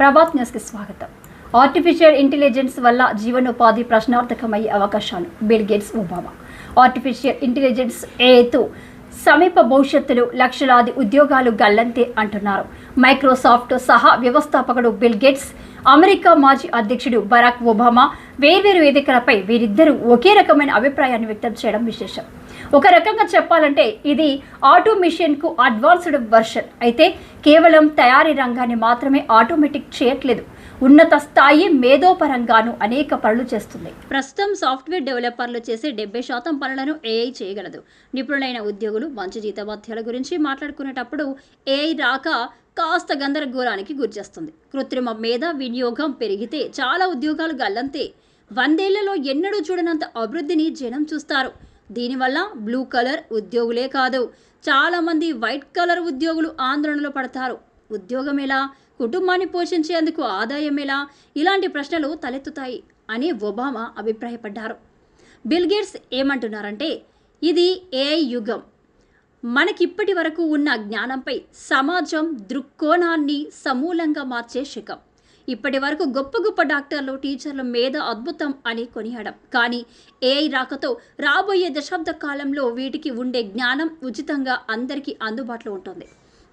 ప్రభాత్ న్యూస్కి స్వాగతం. Artificial intelligence వల్ల జీవనోపాధి ప్రశ్నార్థకమయ్యే అవకాశాలు. Bill Gates Obama artificial intelligence ఏతో సమీప భవిష్యత్తులో లక్షలాది ఉద్యోగాలు గల్లంతే అంటున్నారు. మైక్రోసాఫ్ట్ సహా వ్యవస్థాపకుడు బిల్ గేట్స్ అమెరికా మాజీ అధ్యక్షుడు బరాక్ ఒబామా వేర్వేరు వేదికలపై వీరిద్దరూ ఒకే రకమైన అభిప్రాయాన్ని వ్యక్తం చేయడం విశేషం. ఒక రకంగా చెప్పాలంటే ఇది ఆటోమిషన్కు అడ్వాన్స్డ్ వర్షన్. అయితే కేవలం తయారీ రంగాన్ని మాత్రమే ఆటోమేటిక్ చేయట్లేదు. ఉన్నత స్థాయి మేధోపరంగాను అనేక పనులు చేస్తుంది. ప్రస్తుతం సాఫ్ట్వేర్ డెవలపర్లు చేసే డెబ్బై శాతం పనులను ఏఐ చేయగలదు. నిపుణులైన ఉద్యోగులు మంచి జీతభత్యాల గురించి మాట్లాడుకునేటప్పుడు ఏఐ రాక కాస్త గందరగోళానికి గురిచేస్తుంది కృత్రిమ మేధ వినియోగం పెరిగితే చాలా ఉద్యోగాలు గల్లంతే. వందేళ్ళలో ఎన్నడూ చూడనంత అభివృద్ధిని జనం చూస్తారు. దీనివల్ల బ్లూ కలర్ ఉద్యోగులే కాదు చాలామంది వైట్ కలర్ ఉద్యోగులు ఆందోళనలో పడతారు. ఉద్యోగం ఎలా? కుటుంబాన్ని పోషించేందుకు ఆదాయం ఎలా? ఇలాంటి ప్రశ్నలు తలెత్తుతాయి అని ఒబామా అభిప్రాయపడ్డారు. బిల్గేట్స్ ఏమంటున్నారంటే ఇది ఏఐ యుగం. మనకిప్పటి వరకు ఉన్న జ్ఞానంపై సమాజం దృక్కోణాన్ని సమూలంగా మార్చే శకం. ఇప్పటి వరకు గొప్ప గొప్ప డాక్టర్లు టీచర్లు మీద అద్భుతం అని కొనియాడం. కానీ ఏఐ రాకతో రాబోయే దశాబ్ద కాలంలో వీటికి ఉండే జ్ఞానం ఉచితంగా అందరికీ అందుబాటులో ఉంటుంది.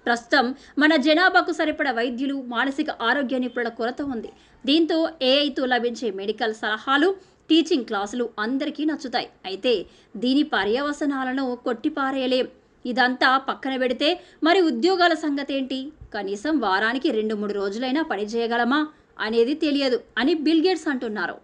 ప్రస్తుతం మన జనాభాకు సరిపడ వైద్యులు మానసిక ఆరోగ్య నిపుణుల కొరత ఉంది. దీంతో ఏఐతో లభించే మెడికల్ సలహాలు టీచింగ్ క్లాసులు అందరికీ నచ్చుతాయి. అయితే దీని పర్యవసనాలను కొట్టిపారేయలేం. ఇదంతా పక్కన పెడితే మరి ఉద్యోగాల సంగతి ఏంటి కనీసం వారానికి రెండు మూడు రోజులైనా పని చేయగలమా? అనేది తెలియదు అని బిల్గేట్స్ అంటున్నారు.